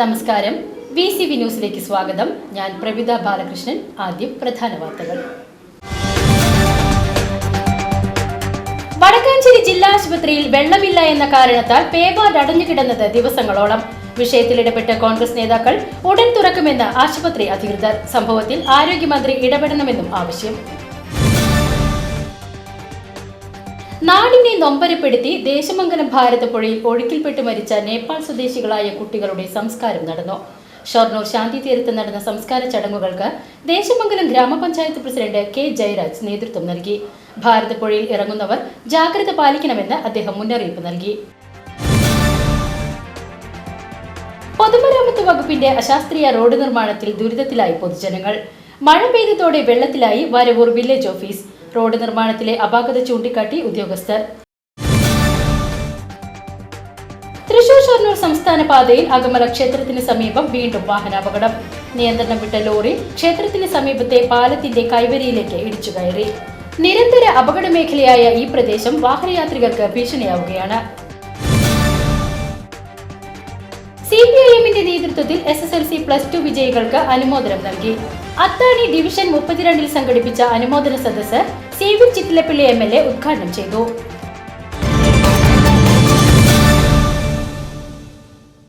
നമസ്കാരം. V C V ന്യൂസിലേക്ക് സ്വാഗതം. ഞാൻ പ്രവിത ബാലകൃഷ്ണൻ ആദ്യം പ്രധാന വാർത്തകൾ. വടക്കാഞ്ചേരി ജില്ലാ ആശുപത്രിയിൽ വെള്ളമില്ല എന്ന കാരണത്താൽ പേവാർഡ് അടഞ്ഞുകിടന്നത് ദിവസങ്ങളോളം. വിഷയത്തിൽ ഇടപെട്ട കോൺഗ്രസ് നേതാക്കൾ ഉടൻ തുറക്കുമെന്ന് ആശുപത്രി അധികൃതർ. സംഭവത്തിൽ ആരോഗ്യമന്ത്രി ഇടപെടണമെന്നും ആവശ്യം. നാടിനെ നൊമ്പരപ്പെടുത്തി ദേശമംഗലം ഭാരതപ്പുഴയിൽ ഒഴുക്കിൽപ്പെട്ട് മരിച്ച നേപ്പാൾ സ്വദേശികളായ കുട്ടികളുടെ സംസ്കാരം നടന്നു. ഷൊർണൂർ ശാന്തി തീരത്ത് നടന്ന സംസ്കാര ചടങ്ങുകൾക്ക് ദേശമംഗലം ഗ്രാമപഞ്ചായത്ത് പ്രസിഡന്റ് കെ ജയരാജ് നേതൃത്വം നൽകി. ഭാരതപ്പുഴയിൽ ഇറങ്ങുന്നവർ ജാഗ്രത പാലിക്കണമെന്ന് അദ്ദേഹം മുന്നറിയിപ്പ് നൽകി. പൊതുമരാമത്ത് വകുപ്പിന്റെ അശാസ്ത്രീയ റോഡ് നിർമ്മാണത്തിൽ ദുരിതത്തിലായി പൊതുജനങ്ങൾ. മഴ പെയ്തതോടെ വെള്ളത്തിലായി വരവൂർ വില്ലേജ് ഓഫീസ്. റോഡ് നിർമ്മാണത്തിലെ അപാകത ചൂണ്ടിക്കാട്ടി ഉദ്യോഗസ്ഥർ. തൃശൂർ ഷൊർണൂർ സംസ്ഥാന പാതയിൽ അകമല ക്ഷേത്രത്തിന് സമീപം വീണ്ടും വാഹനാപകടം. നിയന്ത്രണം വിട്ട ലോറി ക്ഷേത്രത്തിന് സമീപത്തെ പാലത്തിന്റെ കൈവരിയിലേക്ക് ഇടിച്ചു കയറി. നിരന്തര അപകട മേഖലയായ ഈ പ്രദേശം വാഹനയാത്രികർക്ക് ഭീഷണിയാവുകയാണ്. എമ്മിന്റെ നേതൃത്വത്തിൽ S S L C plus two വിജയികൾക്ക് അനുമോദനം നൽകി. അത്താണി ഡിവിഷൻ മുപ്പത്തിരണ്ടിൽ സംഘടിപ്പിച്ച അനുമോദന സദസ്സ് C V Chittilappilly M L A ഉദ്ഘാടനം ചെയ്തു.